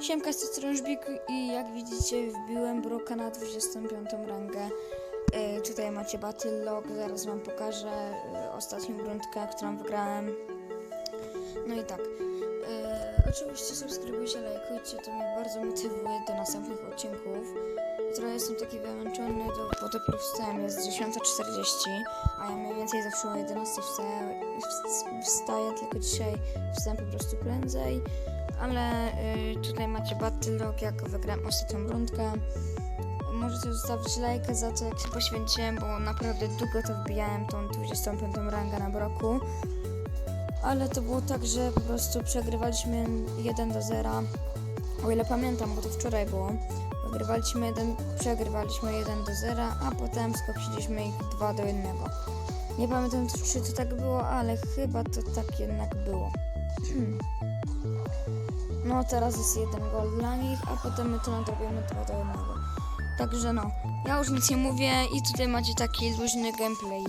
Siemka z tej i jak widzicie wbiłem Broka na 25 rangę. E, tutaj macie Battle Log, zaraz wam pokażę e, ostatnią rundkę, którą wygrałem. No i tak. E, oczywiście subskrybujcie, lajkujcie, to mnie bardzo motywuje do następnych odcinków. Trochę jestem taki wyłączony, do, bo dopiero wstałem, jest 10.40, a ja mniej więcej zawsze o 11 wstaję, wst- wstaję, tylko dzisiaj wstałem po prostu prędzej. Ale y, tutaj macie battle log, jak wygrałem ostatnią rundkę. Możecie zostawić lajkę za to, jak się poświęciłem, bo naprawdę długo to wbijałem, tą 25 rangę na broku. Ale to było tak, że po prostu przegrywaliśmy 1 do 0. O ile pamiętam, bo to wczoraj było. Wygrywaliśmy 1, przegrywaliśmy 1 do 0, a potem skopiliśmy ich 2 do 1. Nie pamiętam czy to tak było, ale chyba to tak jednak było. No teraz jest jeden gol dla nich, a potem my to nadrobimy 2 do 1. Także no, ja już nic nie mówię i tutaj macie taki luźny gameplay.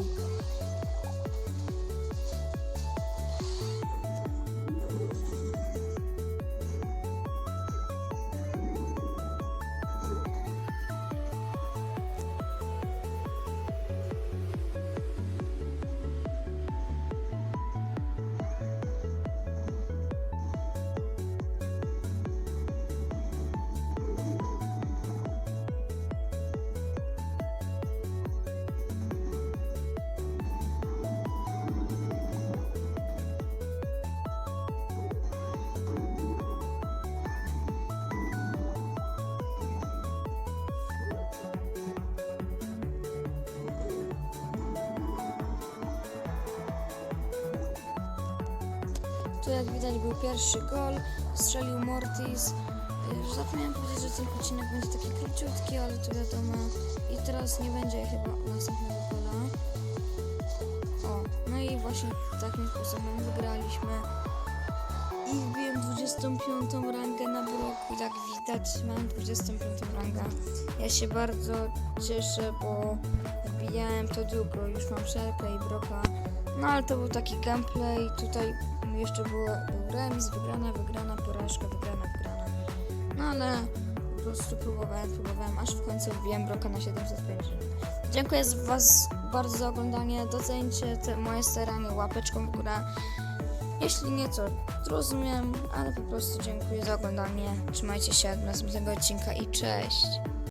Tu jak widać był pierwszy gol, strzelił Mortis. Zapomniałem powiedzieć, że ten odcinek będzie taki króciutki, ale to wiadomo. I teraz nie będzie chyba następnego gola. O, no i właśnie takim sposobem wygraliśmy. I wbiłem 25 rangę na bloku. Jak widać, mam 25 rangę. Ja się bardzo cieszę, bo wbijałem to długo. Już mam szelkę i broka. No ale to był taki gameplay. Tutaj jeszcze było, był remis, wygrana, wygrana, porażka, wygrana, wygrana. No ale po prostu próbowałem, próbowałem, aż w końcu wbiłem broka na 750. Dziękuję z Was bardzo za oglądanie. Doceńcie te moje staranie łapeczką w górę. Jeśli nieco rozumiem, ale po prostu dziękuję za oglądanie. Trzymajcie się do następnego odcinka i cześć.